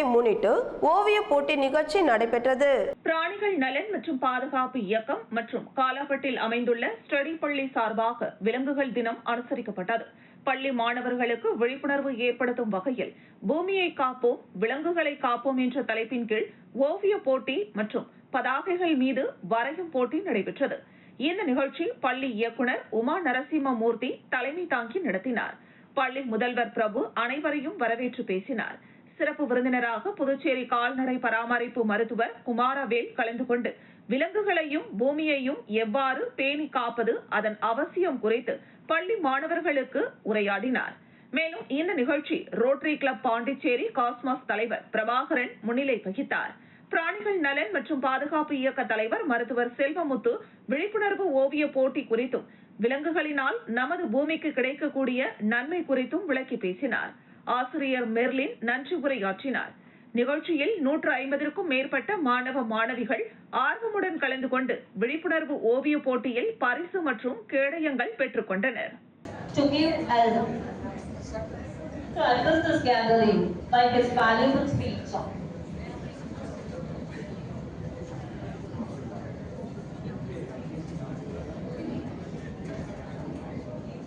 தினத்தை முன்னிட்டு ஓவிய போட்டி நிகழ்ச்சி நடைபெற்றது. பிராணிகள் நலன் மற்றும் பாதுகாப்பு இயக்கம் மற்றும் காலாபட்டில் அமைந்துள்ள ஸ்டடி பள்ளி சார்பாக விலங்குகள் தினம் அனுசரிக்கப்பட்டது. பள்ளி மாணவர்களுக்கு விழிப்புணர்வு ஏற்படுத்தும் வகையில் பூமியை காப்போம் விலங்குகளை காப்போம் என்ற தலைப்பின் கீழ் ஓவிய போட்டி மற்றும் பதாகைகள் மீது வரையும் போட்டி நடைபெற்றது. இந்த நிகழ்ச்சி பள்ளி இயக்குநர் உமா நரசிம்மமூர்த்தி தலைமை தாங்கி நடத்தினார். பள்ளி முதல்வர் பிரபு அனைவரையும் வரவேற்று பேசினார். சிறப்பு விருந்தினராக புதுச்சேரி கால்நடை பராமரிப்பு மருத்துவர் குமாரவேல் கலந்து கொண்டு விலங்குகளையும் பூமியையும் எவ்வாறு பேணி காப்பது அதன் அவசியம் குறித்து பள்ளி மாணவர்களுக்கு உரையாடினார். மேலும் இந்த நிகழ்ச்சி ரோட்டரி கிளப் பாண்டிச்சேரி காஸ்மாஸ் தலைவர் பிரபாகரன் முன்னிலை வகித்தார். பிராணிகள் நலன் மற்றும் பாதுகாப்பு இயக்க தலைவர் மருத்துவர் செல்வமுத்து விழிப்புணர்வு ஓவிய போட்டி குறித்தும் விலங்குகளினால் நமது பூமிக்கு கிடைக்கக்கூடிய நன்மை குறித்தும் விளக்கி பேசினார். ஆசிரியர் மெர்லின் நன்றி உரையாற்றினார் நிகழ்ச்சியில் நூற்று ஐம்பதற்கும் மேற்பட்ட மாணவ மாணவிகள் ஆர்வமுடன் கலந்து கொண்டு விழிப்புணர்வு ஓவிய போட்டியில் பரிசு மற்றும் கேடயங்கள் பெற்றுக் கொண்டனர் to give as to address this gathering by his valuable speech.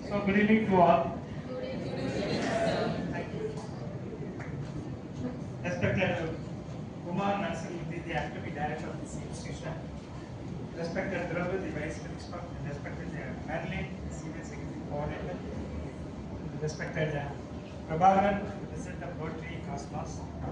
So good evening to all. Respected Dravid, the vice principal, and respected uh, Madeline, senior secretary coordinator. Respected uh, Prabharan, president of Rotary Cosmos. Uh.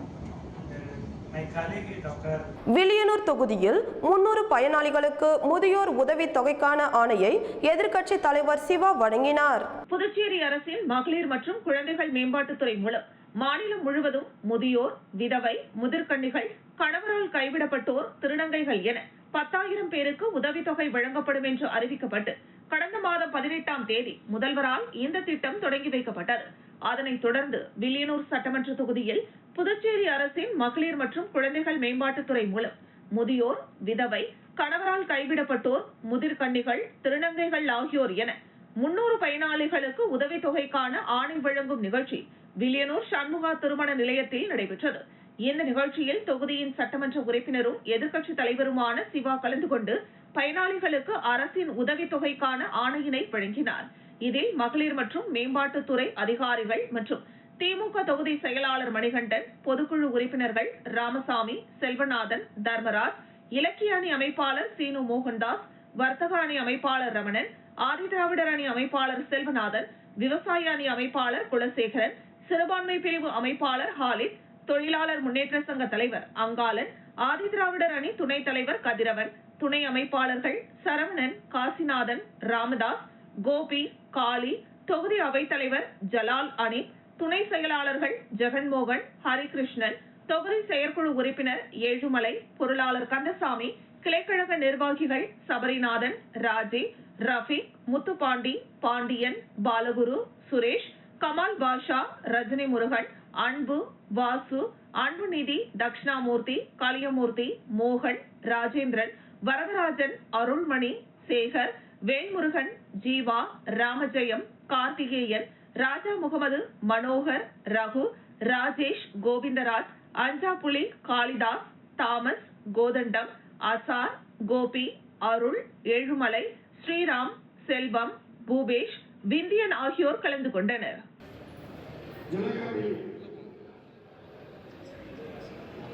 Villianur தொகுதியில் முன்னூறு பயனாளிகளுக்கு முதியோர் உதவித் தொகைக்கான ஆணையை எதிர்க்கட்சி தலைவர் சிவா வழங்கினார் புதுச்சேரி அரசின் மகளிர் மற்றும் குழந்தைகள் மேம்பாட்டுத்துறை மூலம் மாநிலம் முழுவதும் முதியோர் விதவை முதிர்கன்னிகள் கணவரால் கைவிடப்பட்டோர் திருநங்கைகள் என பத்தாயிரம் பேருக்கு உதவித்தொகை வழங்கப்படும் என்று அறிவிக்கப்பட்டு கடந்த மாதம் பதினெட்டாம் தேதி முதல்வரால் இந்த திட்டம் தொடங்கி வைக்கப்பட்டது. அதனைத் தொடர்ந்து வில்லியனூர் சட்டமன்ற தொகுதியில் புதுச்சேரி அரசின் மகளிர் மற்றும் குழந்தைகள் மேம்பாட்டுத்துறை மூலம் முதியோர் விதவை கணவரால் கைவிடப்பட்டோர் முதிர்கன்னிகள் திருநங்கைகள் ஆகியோர் என முன்னூறு பயனாளிகளுக்கு உதவித்தொகைக்கான ஆணை வழங்கும் நிகழ்ச்சி வில்லியனூர் சண்முகா திருமண நிலையத்தில் நடைபெற்றது. இந்த நிகழ்ச்சியில் தொகுதியின் சட்டமன்ற உறுப்பினரும் எதிர்க்கட்சித் தலைவருமான சிவா கலந்து கொண்டு பயனாளிகளுக்கு அரசின் உதவித்தொகைக்கான ஆணையினை வழங்கினார். இதில் மகளிர் மற்றும் மேம்பாட்டுத்துறை அதிகாரிகள் மற்றும் திமுக தொகுதி செயலாளர் மணிகண்டன் பொதுக்குழு உறுப்பினர்கள் ராமசாமி செல்வநாதன் தர்மராஜ் இலக்கிய அணி அமைப்பாளர் சீனு மோகன்தாஸ் வர்த்தக அணி அமைப்பாளர் ரமணன் ஆதிதிராவிடர் அணி அமைப்பாளர் செல்வநாதன் விவசாய அணி அமைப்பாளர் குலசேகரன் சிறுபான்மை பிரிவு அமைப்பாளர் ஹாலித் தொழிலாளர் முன்னேற்ற சங்க தலைவர் அங்காளன் ஆதிதிராவிடர் அணி துணைத் தலைவர் கதிரவன் துணை அமைப்பாளர்கள் சரவணன் காசிநாதன் ராமதாஸ் கோபி காளி தொகுதி அவைத்தலைவர் ஜலால் அனி துணை செயலாளர்கள் ஜெகன்மோகன் ஹரிகிருஷ்ணன் தொகுதி செயற்குழு உறுப்பினர் ஏழுமலை பொருளாளர் கந்தசாமி கிளைக்கழக நிர்வாகிகள் சபரிநாதன் ராஜே ரஃபீக் முத்துப்பாண்டி பாண்டியன் பாலகுரு சுரேஷ் கமால் பாஷா ரஜினி முருகன் அன்பு வாசு அன்புநிதி தக்ஷணாமூர்த்தி கலியமூர்த்தி மோகன் ராஜேந்திரன் வரதராஜன் அருள்மணி சேகர் வேல்முருகன் ஜீவா ராமஜெயம் கார்த்திகேயன் ராஜா முகமது மனோகர் ரகு ராஜேஷ் கோவிந்தராஜ் அஞ்சாப்புலி காளிதாஸ் தாமஸ் கோதண்டம் அசார் கோபி அருள் ஏழுமலை ஸ்ரீராம் செல்வம் பூபேஷ் விந்தியன் ஆகியோர் கலந்து கொண்டனர்.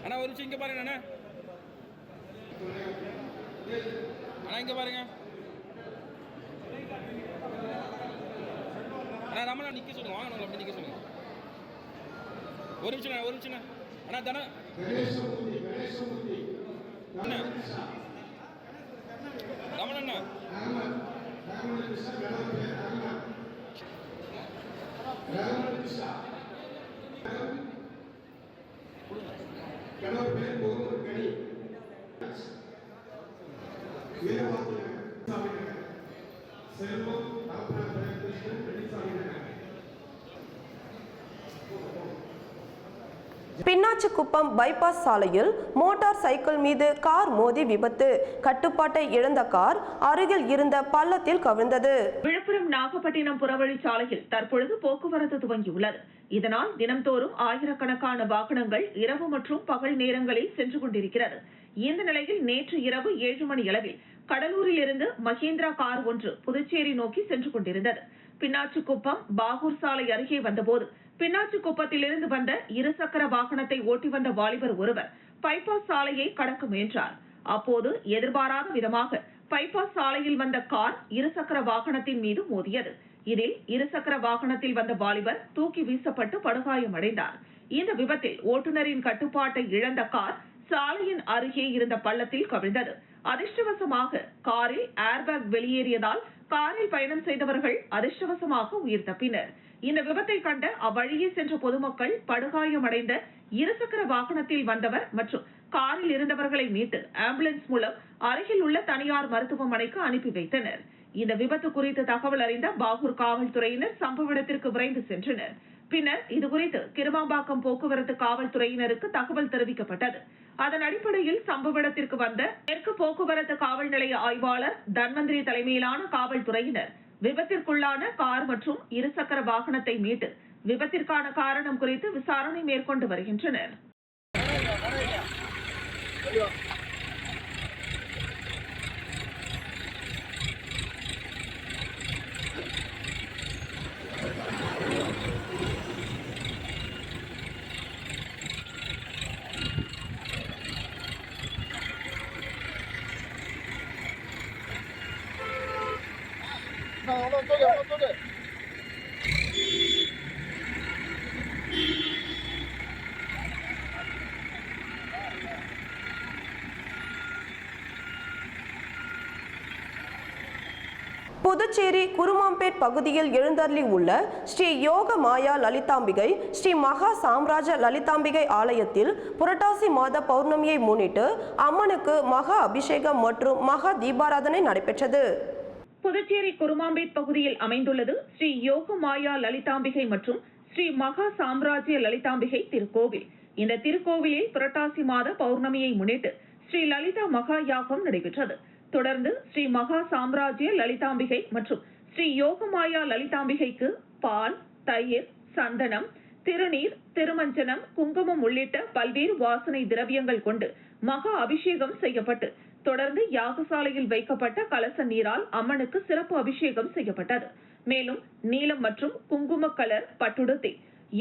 அண்ணா ஒரு நிமிஷம் இங்கே பாருங்க அண்ணா. அண்ணா இங்கே பாருங்க. அண்ணா ரமணா நிற்க சொல்லுங்க. வாங்க அப்படி நிற்க சொல்லுங்க. ஒரு நிமிஷம் ஒரு நிமிஷம் அண்ணா. அண்ணா தன அண்ணா. ரமண அண்ணா. செல்வம் டாக்டர் பெரியகிருஷ்ணன் பெரியசாமி நகர் பின்னாச்சிக்குப்பம் பைபாஸ் சாலையில் மோட்டார் சைக்கிள் மீது கார் மோதி விபத்து. கட்டுப்பாட்டை இழந்த கார் அருகில் இருந்த பள்ளத்தில் கவிழ்ந்தது. விழுப்புரம் நாகப்பட்டினம் புறவழி சாலையில் தற்பொழுது போக்குவரத்து துவங்கியுள்ளது. இதனால் தினம்தோறும் ஆயிரக்கணக்கான வாகனங்கள் இரவு மற்றும் பகல் நேரங்களில் சென்று கொண்டிருக்கிறது. இந்த நிலையில் நேற்று இரவு ஏழு மணி அளவில் கடலூரில் இருந்து மகேந்திரா கார் ஒன்று புதுச்சேரி நோக்கி சென்று கொண்டிருந்தது. பின்னாச்சிக்குப்பம் பாகூர் சாலை அருகே வந்தபோது பின்னாச்சிக்குப்பத்திலிருந்து வந்த இருசக்கர வாகனத்தை ஓட்டி வந்த வாலிபர் ஒருவர் பைபாஸ் சாலையை கடக்க முயன்றார். அப்போது எதிர்பாராத விதமாக பைபாஸ் சாலையில் வந்த கார் இருசக்கர வாகனத்தின் மீது மோதியது. இதில் இருசக்கர வாகனத்தில் வந்த வாலிபர் தூக்கி வீசப்பட்டு படுகாயமடைந்தார் இந்த விபத்தில் ஓட்டுநரின் கட்டுப்பாட்டை இழந்த கார் சாலையின் அருகே இருந்த பள்ளத்தில் கவிழ்ந்தது. அதிர்ஷ்டவசமாக காரில் ஏர்பேக் வெளியேறியதால் காரில் பயணம் செய்தவர்கள் அதிர்ஷ்டவசமாக உயிர் தப்பினர். இந்த விபத்தை கண்ட அவ்வழியே சென்ற பொதுமக்கள் படுகாயமடைந்த இருசக்கர வாகனத்தில் வந்தவர் மற்றும் காரில் இருந்தவர்களை மீட்டு ஆம்புலன்ஸ் மூலம் அருகில் உள்ள தனியார் மருத்துவமனைக்கு அனுப்பி வைத்தனர். இந்த விபத்து குறித்து தகவல் அறிந்த பாகூர் காவல்துறையினர் சம்பவ இடத்திற்கு விரைந்து சென்றனர். பின்னர் இதுகுறித்து கிருமாம்பாக்கம் போக்குவரத்து காவல்துறையினருக்கு தகவல் தெரிவிக்கப்பட்டது. அதன் அடிப்படையில் சம்பவ இடத்திற்கு வந்த தெற்கு போக்குவரத்து காவல் நிலைய ஆய்வாளர் தன்வந்திரி தலைமையிலான காவல்துறையினர் விபத்திற்குள்ளான கார் மற்றும் இருசக்கர வாகனத்தை மீட்டு விபத்திற்கான காரணம் குறித்து விசாரணை மேற்கொண்டு வருகின்றனர். புதுச்சேரி குருமாம்பேட் பகுதியில் எழுந்தருளி உள்ள ஸ்ரீ யோக மாயா லலிதாம்பிகை ஸ்ரீ மகா சாம்ராஜ லலிதாம்பிகை ஆலயத்தில் புரட்டாசி மாத பௌர்ணமியை முன்னிட்டு அம்மனுக்கு மகா அபிஷேகம் மற்றும் மகா தீபாராதனை நடைபெற்றது. புதுச்சேரி குருமாம்பேட் பகுதியில் அமைந்துள்ளது ஸ்ரீ யோக மாயா லலிதாம்பிகை மற்றும் ஸ்ரீ மகா சாம்ராஜ்ய லலிதாம்பிகை திருக்கோவில். இந்த திருக்கோவிலில் புரட்டாசி மாத பௌர்ணமியை முன்னிட்டு ஸ்ரீ லலிதா மகா யாகம் நடைபெற்றது. தொடர்ந்து ஸ்ரீ மகா சாம்ராஜ்ய லலிதாம்பிகை மற்றும் ஸ்ரீ யோகமாயா லலிதாம்பிகைக்கு பால் தயிர் சந்தனம் திருநீர் திருமஞ்சனம் குங்குமம் உள்ளிட்ட பல்வேறு வாசனை திரவியங்கள் கொண்டு மகா அபிஷேகம் செய்யப்பட்டு தொடர்ந்து யாகசாலையில் வைக்கப்பட்ட கலச நீரால் அம்மனுக்கு சிறப்பு அபிஷேகம் செய்யப்பட்டது. மேலும் நீலம் மற்றும் குங்கும கலர் பட்டுடுத்தி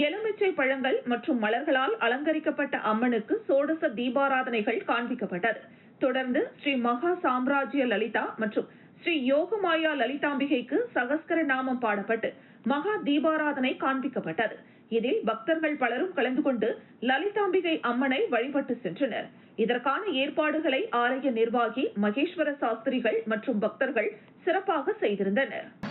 எலுமிச்சை பழங்கள் மற்றும் மலர்களால் அலங்கரிக்கப்பட்ட அம்மனுக்கு சோடச தீபாராதனைகள் காண்பிக்கப்பட்டது. தொடர்ந்து ஸ்ரீ மகா சாம்ராஜ்ய லலிதா மற்றும் ஸ்ரீ யோகமாயா லலிதாம்பிகைக்கு சகஸ்கர நாமம் பாடப்பட்டு மகா தீபாராதனை காண்பிக்கப்பட்டது. இதில் பக்தர்கள் பலரும் கலந்து கொண்டு லலிதாம்பிகை அம்மனை வழிபட்டு சென்றனர். இதற்கான ஏற்பாடுகளை ஆலய நிர்வாகி மகேஸ்வர சாஸ்திரிகள் மற்றும் பக்தர்கள் சிறப்பாக செய்திருந்தனர்.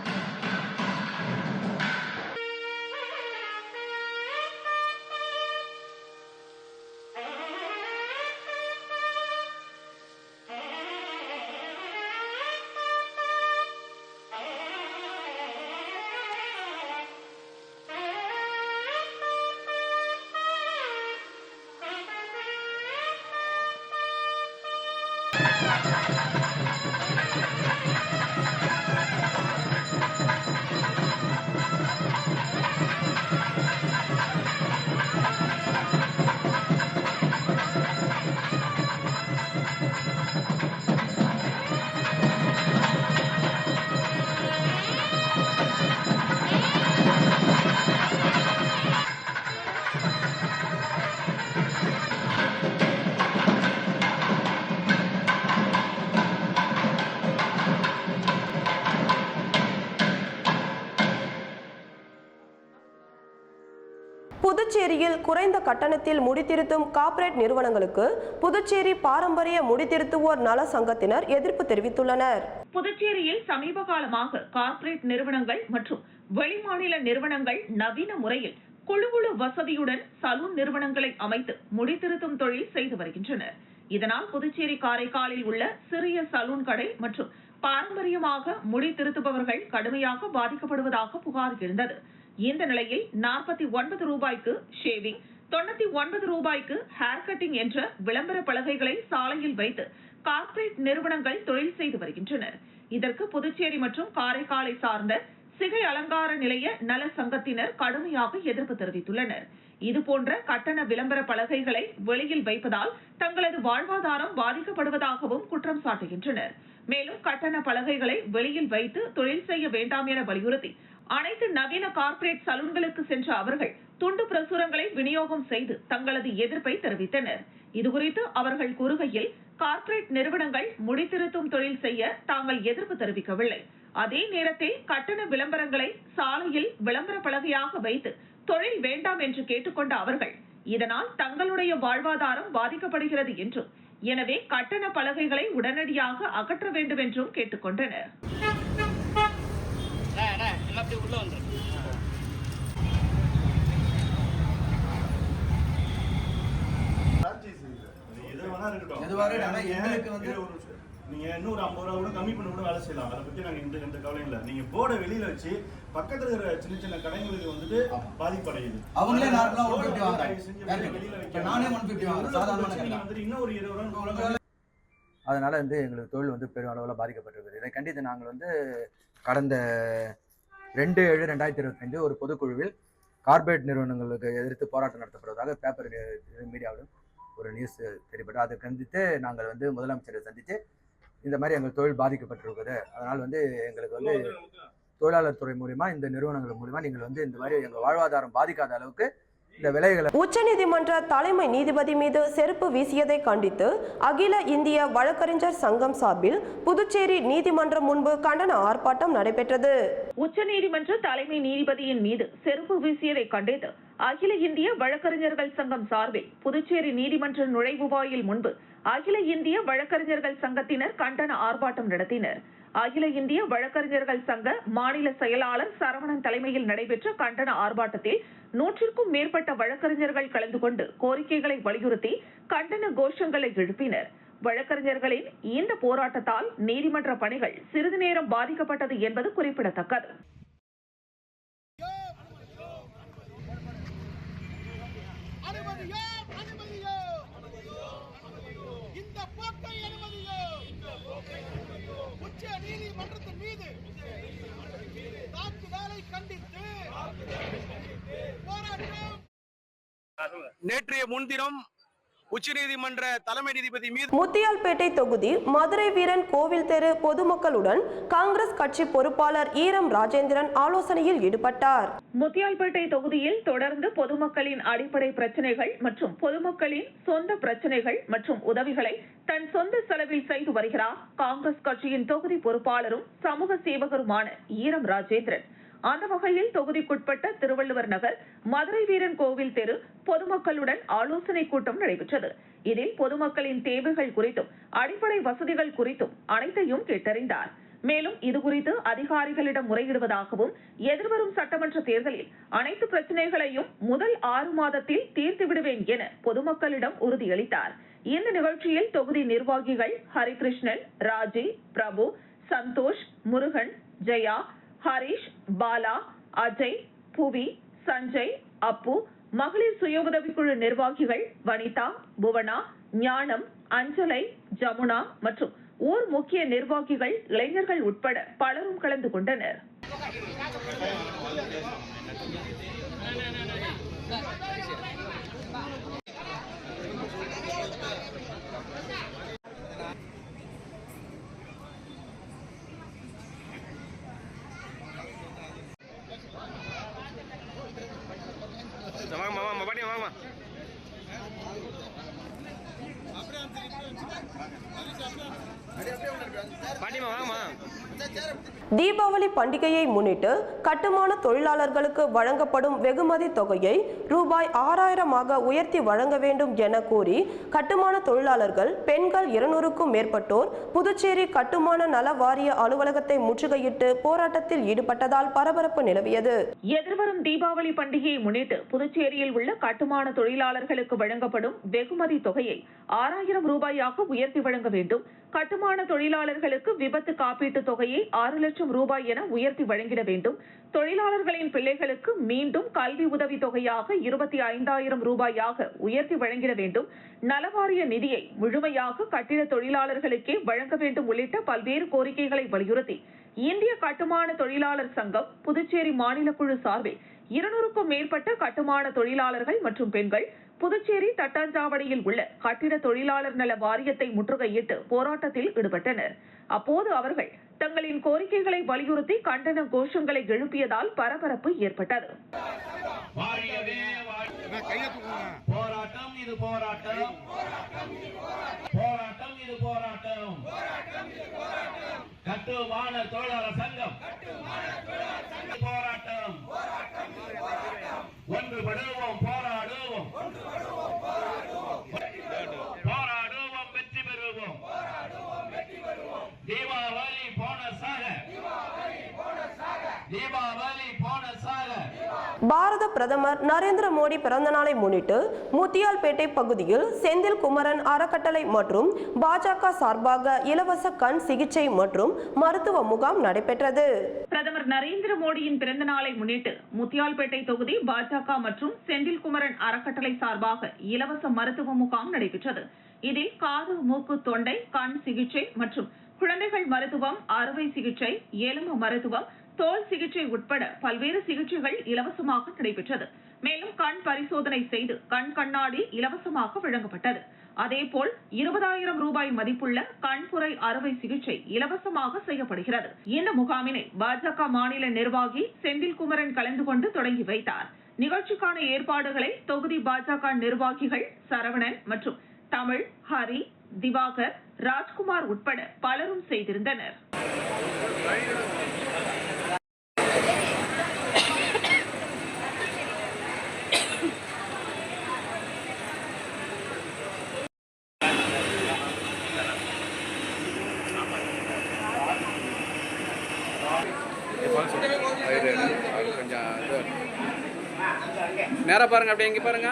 கட்டணத்தில் முடித்திருத்தும் கார்ப்பரேட் நிறுவனங்களுக்கு புதுச்சேரி பாரம்பரிய முடித்திருத்துவோர் நல சங்கத்தினர் எதிர்ப்பு தெரிவித்துள்ளனர். புதுச்சேரியில் சமீப காலமாக கார்ப்பரேட் நிறுவனங்கள் மற்றும் வெளிமாநில நிறுவனங்கள் நவீன முறையில் குழு குழு வசதியுடன் சலூன் நிறுவனங்களை அமைத்து முடித்திருத்தும் தொழில் செய்து வருகின்றனர். இதனால் புதுச்சேரி காரைக்காலில் உள்ள சிறிய சலூன் கடை மற்றும் பாரம்பரியமாக முடி திருத்துபவர்கள் கடுமையாக பாதிக்கப்படுவதாக புகார் இருந்தது இந்த நிலையில் நாற்பத்தி ஒன்பது ரூபாய்க்கு ஷேவிங் தொண்ணூத்தி ஒன்பது ரூபாய்க்கு ஹேர் கட்டிங் என்ற விளம்பர பலகைகளை சாலையில் வைத்து கார்ப்பரேட் நிறுவனங்கள் தொழில் செய்து வருகின்றனர். இதற்கு புதுச்சேரி மற்றும் காரைக்காலை சார்ந்த சிகை அலங்கார நிலைய நல சங்கத்தினர் கடுமையாக எதிர்ப்பு தெரிவித்துள்ளனர். இதுபோன்ற கட்டண விளம்பர பலகைகளை வெளியில் வைப்பதால் தங்களது வாழ்வாதாரம் பாதிக்கப்படுவதாகவும் குற்றம் சாட்டுகின்றனர். மேலும் கட்டண பலகைகளை வெளியில் வைத்து தொழில் செய்ய வேண்டாம் என வலியுறுத்தி அனைத்து நவீன கார்ப்பரேட் சலூன்களுக்கு சென்ற அவர்கள் துண்டு பிரசுரங்களை விநியோகம் செய்து தங்களது எதிர்ப்பை தெரிவித்தனர். இதுகுறித்து அவர்கள் கூறுகையில் கார்ப்பரேட் நிறுவனங்கள் முடித்திருத்தும் தொழில் செய்ய தாங்கள் எதிர்ப்பு தெரிவிக்கவில்லை. அதே நேரத்தில் கட்டண விளம்பரங்களை சாலையில் விளம்பர பலகையாக வைத்து தொழில் வேண்டாம் என்று கேட்டுக்கொண்ட அவர்கள் இதனால் தங்களுடைய வாழ்வாதாரம் பாதிக்கப்படுகிறது என்றும் எனவே கட்டண பலகைகளை உடனடியாக அகற்ற வேண்டும் என்றும் கேட்டுக்கொண்டனர் franchise இது. அது எது வேணா இருக்கட்டும். எதுவா இருக்கட்டும். ஆனா நீங்க எங்களுக்கு வந்து-. நீங்க இன்னும் ஒரு ஐம்பது ரூபா கூட கம்மி பண்ணி கூட வேலை செய்யலாம் அதை பத்தி நாங்க எந்த எந்த கவலையும் இல்லை நீங்க போர்டை வெளியில வச்சு பக்கத்துல இருக்கிற சின்ன சின்ன கடைங்களுக்கு வந்துட்டு. பாதிப்படையுது அவங்களே அதனால நார்மலா போர்டை 150 வாங்குறாங்க. தயவு செஞ்சு யாருக்கு? வெளியில இப்ப வைக்காம நானே 150 வாங்குறேன். உள்ள சாதாரண வச்சு கடை. நீங்க வந்துட்டு இன்னும் ஒரு இருபது ரூபா முப்பது ரூபா அதனால வந்து எங்களுக்கு தொழில் வந்து பெரும் அளவில் பாதிக்கப்பட்டிருக்குது இதை கண்டித்து நாங்கள் வந்து கடந்த ரெண்டு ஏழு ரெண்டாயிரத்தி இருபத்தஞ்சு ஒரு பொதுக்குழுவில் கார்ப்பரேட் நிறுவனங்களுக்கு எதிர்த்து போராட்டம் நடத்தப்படுவதாக பேப்பர் மீடியாவிலும் ஒரு நியூஸ் தெரியப்பட்டு அதை கண்டித்து நாங்கள் வந்து முதலமைச்சரை சந்தித்து இந்த மாதிரி எங்கள் தொழில் பாதிக்கப்பட்டிருக்குது அதனால் வந்து எங்களுக்கு வந்து தொழிலாளர் துறை மூலிமா இந்த நிறுவனங்கள் மூலிமா நீங்கள் வந்து இந்த மாதிரி எங்கள் வாழ்வாதாரம் பாதிக்காத அளவுக்கு இந்த விலைகளை உச்சநீதிமன்ற தலைமை நீதிபதி மீது செருப்பு வீசியதை கண்டித்து அகில இந்திய வழக்கறிஞர் சங்கம் சார்பில் புதுச்சேரி நீதிமன்றம் முன்பு கண்டன ஆர்ப்பாட்டம் நடைபெற்றது. உச்சநீதிமன்ற தலைமை நீதிபதியின் மீது செருப்பு வீசியதை கண்டித்து அகில இந்திய வழக்கறிஞர்கள் சங்கம் சார்பில் புதுச்சேரி நீதிமன்ற நுழைவு வாயில் முன்பு அகில இந்திய வழக்கறிஞர்கள் சங்கத்தினர் கண்டன ஆர்ப்பாட்டம் நடத்தினர். அகில இந்திய வழக்கறிஞர்கள் சங்க மாநில செயலாளர் சரவணன் தலைமையில் நடைபெற்ற கண்டன ஆர்ப்பாட்டத்தில் நூற்றிற்கும் மேற்பட்ட வழக்கறிஞர்கள் கலந்து கொண்டு கோரிக்கைகளை வலியுறுத்தி கண்டன கோஷங்களை எழுப்பினர். வழக்கறிஞர்களின் இந்த போராட்டத்தால் நீதிமன்ற பணிகள் சிறிது நேரம் பாதிக்கப்பட்டது என்பது குறிப்பிடத்தக்கது. அனுமதியோ அனுமதியோ. இந்த போக்கை அனுமதியோ. உச்ச நீதிமன்றத்தின் மீது தாக்குதலை கண்டித்து போராட்டம். நேற்றைய முன்தினம் உச்சநீதிமன்ற தலைமை நீதிபதி மீது முத்தியால்பேட்டை தொகுதி மதுரை வீரன் கோவில் தெரு பொதுமக்களுடன் காங்கிரஸ் கட்சி பொறுப்பாளர் ஈரம் ராஜேந்திரன் ஆலோசனையில் ஈடுபட்டார். முத்தியால்பேட்டை தொகுதியில் தொடர்ந்து பொதுமக்களின் அடிப்படை பிரச்சனைகள் மற்றும் பொதுமக்களின் சொந்த பிரச்சனைகள் மற்றும் உதவிகளை தன் சொந்த செலவில் செய்து வருகிறார் காங்கிரஸ் கட்சியின் தொகுதி பொறுப்பாளரும் சமூக சேவகருமான ஈரம் ராஜேந்திரன். அந்த வகையில் தொகுதிக்குட்பட்ட திருவள்ளுவர் நகர் மதுரை வீரன் கோவில் தெரு பொதுமக்களுடன் ஆலோசனை கூட்டம் நடைபெற்றது. இதில் பொதுமக்களின் தேவைகள் குறித்தும் அடிப்படை வசதிகள் குறித்தும் அனைத்தையும் கேட்டறிந்தார். மேலும் இதுகுறித்து அதிகாரிகளிடம் முறையிடுவதாகவும் எதிர்வரும் சட்டமன்ற தேர்தலில் அனைத்து பிரச்சனைகளையும் முதல் ஆறு மாதத்தில் தீர்த்து விடுவேன் என பொதுமக்களிடம் உறுதியளித்தார். இந்த நிகழ்ச்சியில் தொகுதி நிர்வாகிகள் ஹரிகிருஷ்ணன் ராஜி பிரபு சந்தோஷ் முருகன் ஜெயா ஹரிஷ் பாலா அஜய் புவி சஞ்சய் அப்பு மகளிர் சுய உதவிக்குழு நிர்வாகிகள் வனிதா புவனா ஞானம் அஞ்சலை ஜமுனா மற்றும் ஊர் முக்கிய நிர்வாகிகள் இளைஞர்கள் உட்பட பலரும் கலந்து கொண்டனர். வாங்கம்மா வாங்கம்மா பாட்டியா வாங்கம்மா பாட்டிமா வாங்கம்மா தீபாவளி பண்டிகையை முன்னிட்டு கட்டுமான தொழிலாளர்களுக்கு வழங்கப்படும் வெகுமதி தொகையை ரூபாய் ஆறாயிரமாக உயர்த்தி வழங்க வேண்டும் என கோரி கட்டுமான தொழிலாளர்கள் பெண்கள் இருநூறுக்கும் மேற்பட்டோர் புதுச்சேரி கட்டுமான நல வாரிய அலுவலகத்தை முற்றுகையிட்டு போராட்டத்தில் ஈடுபட்டதால் பரபரப்பு நிலவியது. எதிர்வரும் தீபாவளி பண்டிகையை முன்னிட்டு புதுச்சேரியில் உள்ள கட்டுமான தொழிலாளர்களுக்கு வழங்கப்படும் வெகுமதி தொகையை ஆறாயிரம் ரூபாயாக உயர்த்தி வழங்க வேண்டும். கட்டுமான தொழிலாளர்களுக்கு விபத்து காப்பீட்டு தொகையை ஆறு லட்சம் ரூபாய் என உயர்த்தி வழங்கிட வேண்டும். தொழிலாளர்களின் பிள்ளைகளுக்கு மீண்டும் கல்வி உதவி தொகையாக இருபத்தி ஐந்தாயிரம் ரூபாயாக உயர்த்தி வழங்கிட வேண்டும். நலவாரிய நிதியை முழுமையாக கட்டிட தொழிலாளர்களுக்கே வழங்க வேண்டும் உள்ளிட்ட பல்வேறு கோரிக்கைகளை வலியுறுத்தி இந்திய கட்டுமான தொழிலாளர் சங்கம் புதுச்சேரி மாநில குழு சார்பில் இருநூறுக்கும் மேற்பட்ட கட்டுமான தொழிலாளர்கள் மற்றும் பெண்கள் புதுச்சேரி தட்டாஞ்சாவடியில் உள்ள கட்டிட தொழிலாளர் நல வாரியத்தை முற்றுகையிட்டு போராட்டத்தில் ஈடுபட்டனர். அப்போது அவர்கள் தங்களின் கோரிக்கைகளை வலியுறுத்தி கண்டன கோஷங்களை எழுப்பியதால் பரபரப்பு ஏற்பட்டது. வாரியவே போராட்டம் இது போராட்டம். போராட்டம் இது போராட்டம். கட்டுமான தொழிலாளர் சங்கம். போராட்டம். ஒன்றுபடுவோம் போராடுவோம் பாரத பிரதமர் நரேந்திர மோடி பிறந்தநாளை முன்னிட்டு முத்தியால்பேட்டை பகுதியில் செந்தில் குமரன் அறக்கட்டளை மற்றும் பாஜக சார்பாக இலவச கண் சிகிச்சை மற்றும் மருத்துவ முகாம் நடைபெற்றது. பிரதமர் நரேந்திர மோடியின் பிறந்த நாளை முன்னிட்டு முத்தியால்பேட்டை தொகுதி பாஜக மற்றும் செந்தில்குமரன் அறக்கட்டளை சார்பாக இலவச மருத்துவ முகாம் நடைபெற்றது. இதில் காது மூக்கு தொண்டை கண் சிகிச்சை மற்றும் குழந்தைகள் மருத்துவம் அறுவை சிகிச்சை எலும்பு மருத்துவம் தோல் சிகிச்சை உட்பட பல்வேறு சிகிச்சைகள் இலவசமாக நடைபெற்றது. மேலும் கண் பரிசோதனை செய்து கண் கண்ணாடி இலவசமாக வழங்கப்பட்டது. அதேபோல் இருபதாயிரம் ரூபாய் மதிப்புள்ள கண்புரை அறுவை சிகிச்சை இலவசமாக செய்யப்படுகிறது. இந்த முகாமினை பாஜக மாநில நிர்வாகி செந்தில்குமரன் கலந்து கொண்டு தொடங்கி வைத்தார். நிகழ்ச்சிக்கான ஏற்பாடுகளை தொகுதி பாஜக நிர்வாகிகள் சரவணன் மற்றும் தமிழ் ஹரி திவாகர் ராஜ்குமார் உட்பட பலரும் செய்திருந்தனர் கொஞ்சம் நேராக பாருங்க அப்படியே எங்க பாருங்க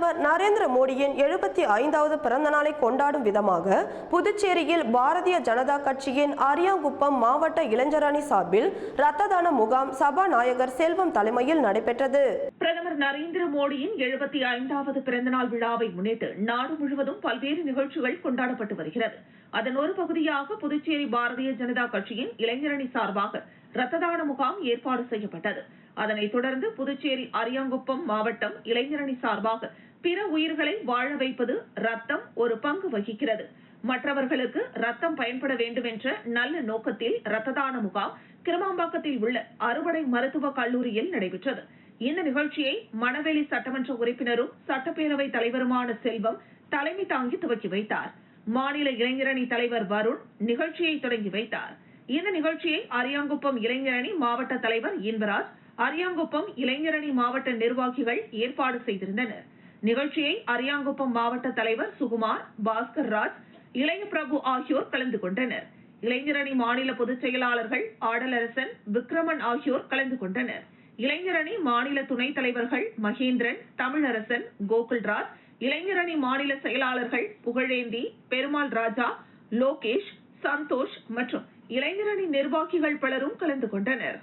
பிரதமர் நரேந்திர மோடியின் எழுபத்தி ஐந்தாவது பிறந்த நாளை கொண்டாடும் விதமாக புதுச்சேரியில் பாரதிய ஜனதா கட்சியின் அரியாங்குப்பம் மாவட்ட இளைஞரணி சார்பில் ரத்த தான முகாம் சபாநாயகர் செல்வம் தலைமையில் நடைபெற்றது. பிரதமர் நரேந்திர மோடியின் எழுபத்தி ஐந்தாவது பிறந்தநாள் விழாவை முன்னிட்டு நாடு முழுவதும் பல்வேறு நிகழ்ச்சிகள் கொண்டாடப்பட்டு வருகிறது. அதன் ஒரு பகுதியாக புதுச்சேரி பாரதிய ஜனதா கட்சியின் இளைஞரணி சார்பாக ரத்த தான முகாம் ஏற்பாடு செய்யப்பட்டது. அதனைத் தொடர்ந்து புதுச்சேரி அரியாங்குப்பம் மாவட்டம் இளைஞரணி சார்பாக பிற உயிர்களை வாழ வைப்பது ரத்தம் ஒரு பங்கு வகிக்கிறது. மற்றவர்களுக்கு ரத்தம் பயன்பட வேண்டும் என்ற நல்ல நோக்கத்தில் ரத்த தான முகாம் கிருமாம்பாக்கத்தில் உள்ள அறுவடை மருத்துவக் கல்லூரியில் நடைபெற்றது. இந்த நிகழ்ச்சியை மணவெளி சட்டமன்ற உறுப்பினரும் சட்டப்பேரவை தலைவருமான செல்வம் தலைமை தாங்கி துவக்கி வைத்தார். மாநில இளைஞரணி தலைவர் வருண் நிகழ்ச்சியை தொடங்கி வைத்தார். இந்த நிகழ்ச்சியை அரியாங்குப்பம் இளைஞரணி மாவட்ட தலைவர் இன்பராஜ் அரியாங்குப்பம் இளைஞரணி மாவட்ட நிர்வாகிகள் ஏற்பாடு செய்திருந்தனர். நிகழ்ச்சியை அரியாங்குப்பம் மாவட்ட தலைவர் சுகுமார் பாஸ்கர் ராஜ் இளைய பிரபு ஆகியோர் கலந்து கொண்டனர். இளைஞரணி மாநில பொதுச் செயலாளர்கள் ஆடலரசன் விக்ரமன் ஆகியோர் கலந்து கொண்டனர். இளைஞரணி மாநில துணைத் தலைவர்கள் மகேந்திரன் தமிழரசன் கோகுல்ராஜ் இளைஞரணி மாநில செயலாளர்கள் புகழேந்தி பெருமாள் ராஜா லோகேஷ் சந்தோஷ் மற்றும் இளைஞரணி நிர்வாகிகள் பலரும் கலந்து கொண்டனர்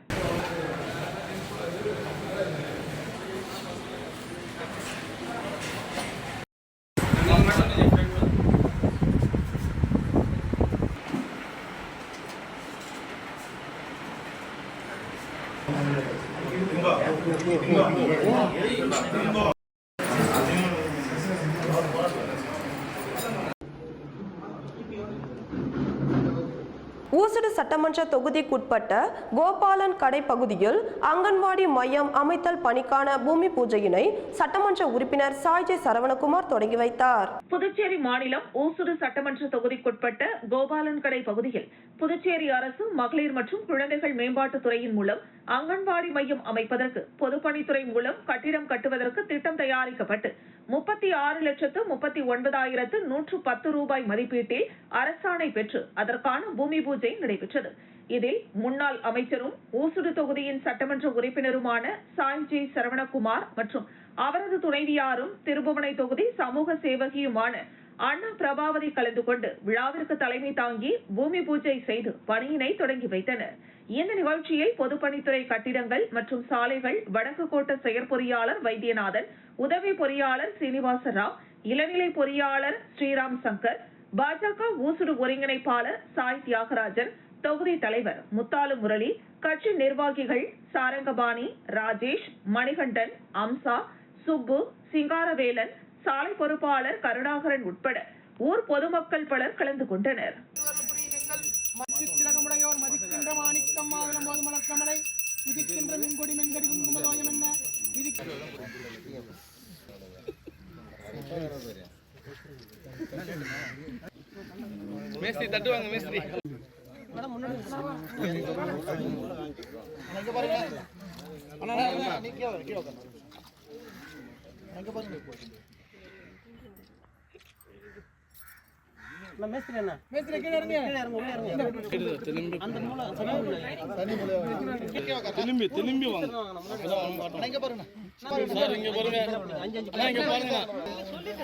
ஊசுடு சட்டமன்ற தொகுதிக்குட்பட்ட கோபாலன் கடை பகுதியில் அங்கன்வாடி மையம் அமைத்தல் பணிக்கான பூமி பூஜையினை சட்டமன்ற உறுப்பினர் சாய்ஜே சரவணகுமார் தொடங்கி வைத்தார். புதுச்சேரி மாநிலம் ஓசூரு சட்டமன்ற தொகுதிக்குட்பட்ட கோபாலன்கடை பகுதியில் புதுச்சேரி அரசு மகளிர் மற்றும் குழந்தைகள் மேம்பாட்டுத் துறையின் மூலம் அங்கன்வாடி மையம் அமைப்பதற்கு பொதுப்பணித்துறை மூலம் கட்டிடம் கட்டுவதற்கு திட்டம் தயாரிக்கப்பட்டு முப்பத்தி ஆறு லட்சத்து முப்பத்தி ஒன்பதாயிரத்து நூற்று பத்து ரூபாய் மதிப்பீட்டில் அரசாணை பெற்று அதற்கான பூமி பூஜை நடைபெற்றது. இதில் முன்னாள் அமைச்சரும் ஊசுடு தொகுதியின் சட்டமன்ற உறுப்பினருமான சாய்ஜி சரவணகுமார் மற்றும் அவரது துணைவியாரும் திருபுவனை தொகுதி சமூக சேவகியுமான அண்ணா பிரபாவதி கலந்து கொண்டு விழாவிற்கு தலைமை தாங்கி பூமி பூஜை செய்து பணியினை தொடங்கி வைத்தனா் இந்த நிகழ்ச்சியில் பொதுப்பணித்துறை கட்டிடங்கள் மற்றும் சாலைகள் வடக்கு கோட்ட செயற்பொறியாளர் வைத்தியநாதன் உதவி பொறியாளர் சீனிவாச ராவ் இளநிலை பொறியாளர் ஸ்ரீராம் சங்கர் பாஜக ஊசுடு ஒருங்கிணைப்பாளர் சாய் தியாகராஜன் தொகுதி தலைவர் முத்தாலு முரளி கட்சி நிர்வாகிகள் சாரங்கபாணி ராஜேஷ் மணிகண்டன் அம்சா சுப்பு சிங்காரவேலன் சாலை பொறுப்பாளர் கருணாகரன் உட்பட ஊர் பொதுமக்கள் பலர் கலந்து கொண்டனர். மதிக்கின்ற மாணிக்கம் மாதளம் போது மலர்க்கமலை விதிக்கின்ற மின்கொடி மென்கடி குங்குமதோயம் என்ன விதிக்க மேஸ்திரி தட்டுவாங்க மேஸ்திரி பாருங்க மேஸ்திரி கீழே இறங்க. இங்க பாருங்க.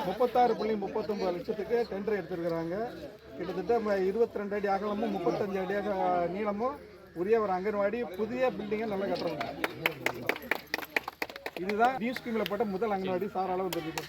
முப்பத்தாறு புள்ளி முப்பத்தொன்பது லட்சத்துக்கு டெண்டர் எடுத்திருக்கிறாங்க. கிட்டத்தட்ட இருபத்தி ரெண்டு அடி அகலமும் முப்பத்தஞ்சு அடி நீளமும் உரிய ஒரு அங்கன்வாடி புதிய பில்டிங்கை நல்லா கட்டுறாங்க. இதுதான் நியூ ஸ்கீமில் போட்ட முதல் அங்கன்வாடி சார் அளவு தெரிஞ்சு